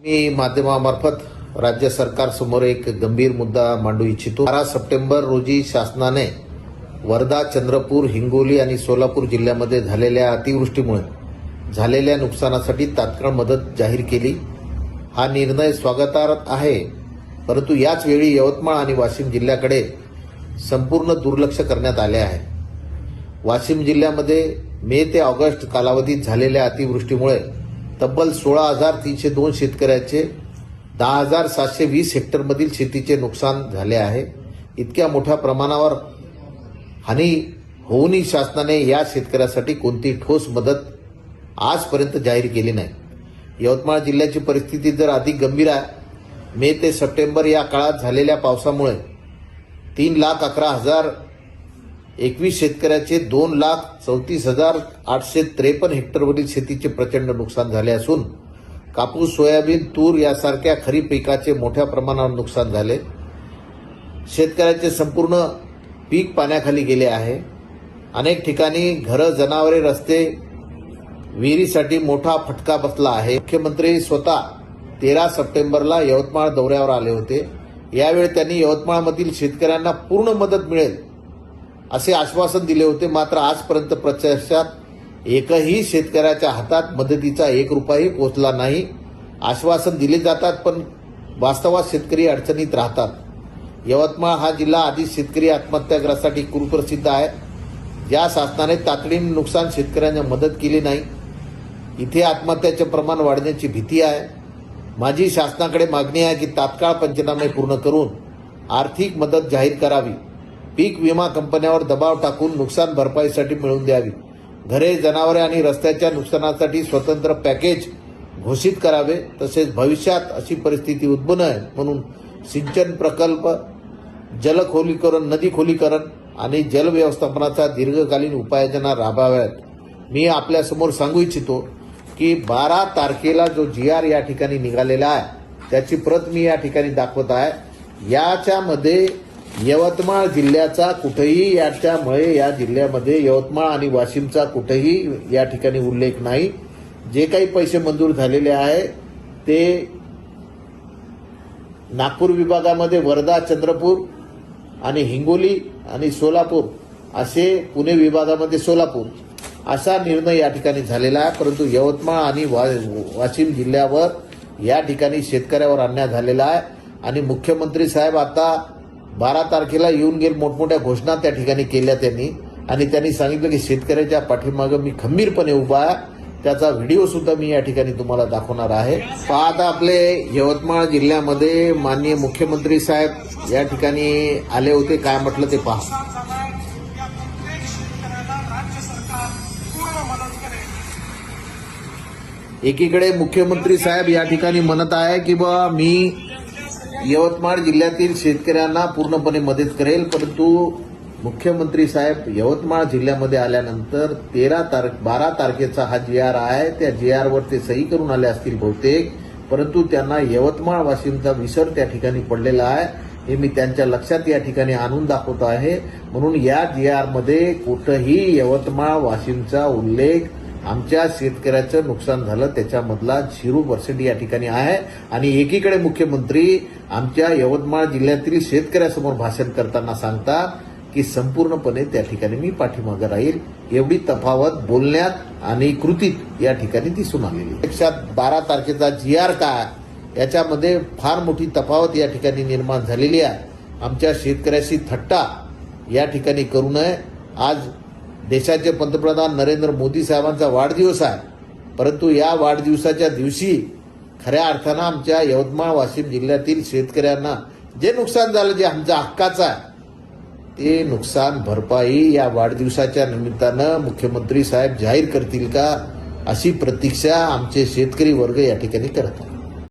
मी माध्यमामार्फत राज्य सरकारसमोर एक गंभीर मुद्दा मांडू इच्छितो. बारा सप्टेंबर रोजी शासनाने वर्धा चंद्रपूर हिंगोली आणि सोलापूर जिल्ह्यामध्ये झालेल्या अतिवृष्टीमुळे झालेल्या नुकसानासाठी तात्काळ मदत जाहीर केली. हा निर्णय स्वागतार्ह आहे परंतु याच वेळी यवतमाळ आणि वाशिम जिल्ह्याकडे संपूर्ण दुर्लक्ष करण्यात आले आहे. वाशिम जिल्ह्यामध्ये मे ते ऑगस्ट कालावधीत झालेल्या अतिवृष्टीमुळे तब्बल सोळा हजार तीनशे दोन शेतकऱ्याचे दहा हजार सातशे वीस हेक्टरमधील शेतीचे नुकसान झाले आहे. इतक्या मोठ्या प्रमाणावर हानी होऊनही शासनाने या शेतकऱ्यासाठी कोणती ठोस मदत आजपर्यंत जाहीर केली नाही. यवतमाळ जिल्ह्याची परिस्थिती जर अधिक गंभीर आहे मे ते सप्टेंबर या काळात झालेल्या पावसामुळे तीन लाख अकरा हजार एकवीस शेतकऱ्याचे दोन लाख चौतीस हजार आठशे त्रेपन्न हेक्टरवरील शेतीचे प्रचंड नुकसान झाले असून कापूस सोयाबीन तूर यासारख्या खरीप पिकाचे मोठ्या प्रमाणावर नुकसान झाले. शेतकऱ्याचे संपूर्ण पीक पाण्याखाली गेले आहे. अनेक ठिकाणी घरं जनावरे रस्ते विहिरीसाठी मोठा फटका बसला आहे. मुख्यमंत्री स्वतः तेरा सप्टेंबरला यवतमाळ दौऱ्यावर आले होते. यावेळी त्यांनी यवतमाळमधील शेतकऱ्यांना पूर्ण मदत मिळेल असे आश्वासन दिले होते. मात्र आजपर्यंत प्रत्यक्षात एकही शेतकऱ्याच्या हातात मदतीचा एक रुपयाही पोचला नाही. आश्वासन दिले जातात पण वास्तवात शेतकरी अडचणीत राहतात. यवतमाळ हा जिल्हा आधीच शेतकरी आत्महत्याग्रस्तासाठी कुप्रसिद्ध आहे. ज्या शासनाने तातडीने नुकसान शेतकऱ्यांना मदत केली नाही इथे आत्महत्याचे प्रमाण वाढण्याची भीती आहे. माझी शासनाकडे मागणी आहे की तात्काळ पंचनामे पूर्ण करून आर्थिक मदत जाहीर करावी. पीक विमा कंपन्यावर दबाव टाकून नुकसान भरपाईसाठी मिळवून द्यावी. घरे जनावरे आणि रस्त्याच्या नुकसानासाठी स्वतंत्र पॅकेज घोषित करावे. तसेच भविष्यात अशी परिस्थिती उद्भवू नये म्हणून सिंचन प्रकल्प जलखोलीकरण नदी खोलीकरण आणि जलव्यवस्थापनाचा दीर्घकालीन उपाययोजना राबवाव्यात. मी आपल्यासमोर सांगू इच्छितो की बारा तारखेला जो जी आर या ठिकाणी निघालेला आहे त्याची प्रत मी या ठिकाणी दाखवत आहे. याच्यामध्ये यवतमाळ जिल्ह्याचा कुठेही याच्यामुळे या जिल्ह्यामध्ये यवतमाळ आणि वाशिमचा कुठेही या ठिकाणी उल्लेख नाही. जे काही पैसे मंजूर झालेले आहे ते नागपूर विभागामध्ये वर्धा चंद्रपूर आणि हिंगोली आणि सोलापूर असे पुणे विभागामध्ये सोलापूर असा निर्णय या ठिकाणी झालेला आहे. परंतु यवतमाळ आणि वा वाशिम जिल्ह्यावर या ठिकाणी शेतकऱ्यावर अन्याय झालेला आहे. आणि मुख्यमंत्री साहेब आता बारा तारखेला येऊन गेल मोठमोठ्या घोषणा त्या ठिकाणी केल्या त्यांनी. आणि त्यांनी सांगितलं की शेतकऱ्याच्या पाठीमागं मी खंबीरपणे उभा आहे. त्याचा व्हिडिओ सुद्धा मी या ठिकाणी तुम्हाला दाखवणार आहे. पाहत आपले यवतमाळ जिल्ह्यामध्ये माननीय मुख्यमंत्री साहेब या ठिकाणी आले होते. काय म्हटलं ते पहा. एकीकडे मुख्यमंत्री साहेब या ठिकाणी म्हणत आहे की बा मी यवतमाळ जिल्ह्यातील शेतकऱ्यांना पूर्णपणे मदत करेल परंतु मुख्यमंत्री साहेब यवतमाळ जिल्ह्यामध्ये आल्यानंतर तेरा तारख बारा तारखेचा हा जी आर आहे. त्या जी आरवर ते सही करून आले असतील बहुतेक परंतु त्यांना यवतमाळ वाशिमचा विसर त्या ठिकाणी पडलेला आहे. हे मी त्यांच्या लक्षात या ठिकाणी आणून दाखवत आहे. म्हणून या जी आरमध्ये कुठंही यवतमाळ वाशिमचा उल्लेख आमच्या शेतकऱ्याचं नुकसान झालं त्याच्यामधला झिरो पर्सेंट या ठिकाणी आहे. आणि एकीकडे मुख्यमंत्री आमच्या यवतमाळ जिल्ह्यातील शेतकऱ्यासमोर भाषण करताना सांगतात की संपूर्णपणे त्या ठिकाणी मी पाठीमागं राहील. एवढी तफावत बोलण्यात आणि कृतीत या ठिकाणी दिसून आलेली पेक्षा बारा तारखेचा जी आर काय याच्यामध्ये फार मोठी तफावत या ठिकाणी निर्माण झालेली आहे. आमच्या शेतकऱ्याशी थट्टा या ठिकाणी करू नये. आज देशाचे पंतप्रधान नरेंद्र मोदी साहेबांचा वाढदिवस आहे. परंतु या वाढदिवसाच्या दिवशी खऱ्या अर्थानं आमच्या यवतमाळ वाशिम जिल्ह्यातील शेतकऱ्यांना जे नुकसान झालं जे आमच्या हक्काचं आहे ते नुकसान भरपाई या वाढदिवसाच्या निमित्तानं मुख्यमंत्री साहेब जाहीर करतील का अशी प्रतीक्षा आमचे शेतकरी वर्ग या ठिकाणी करत आहे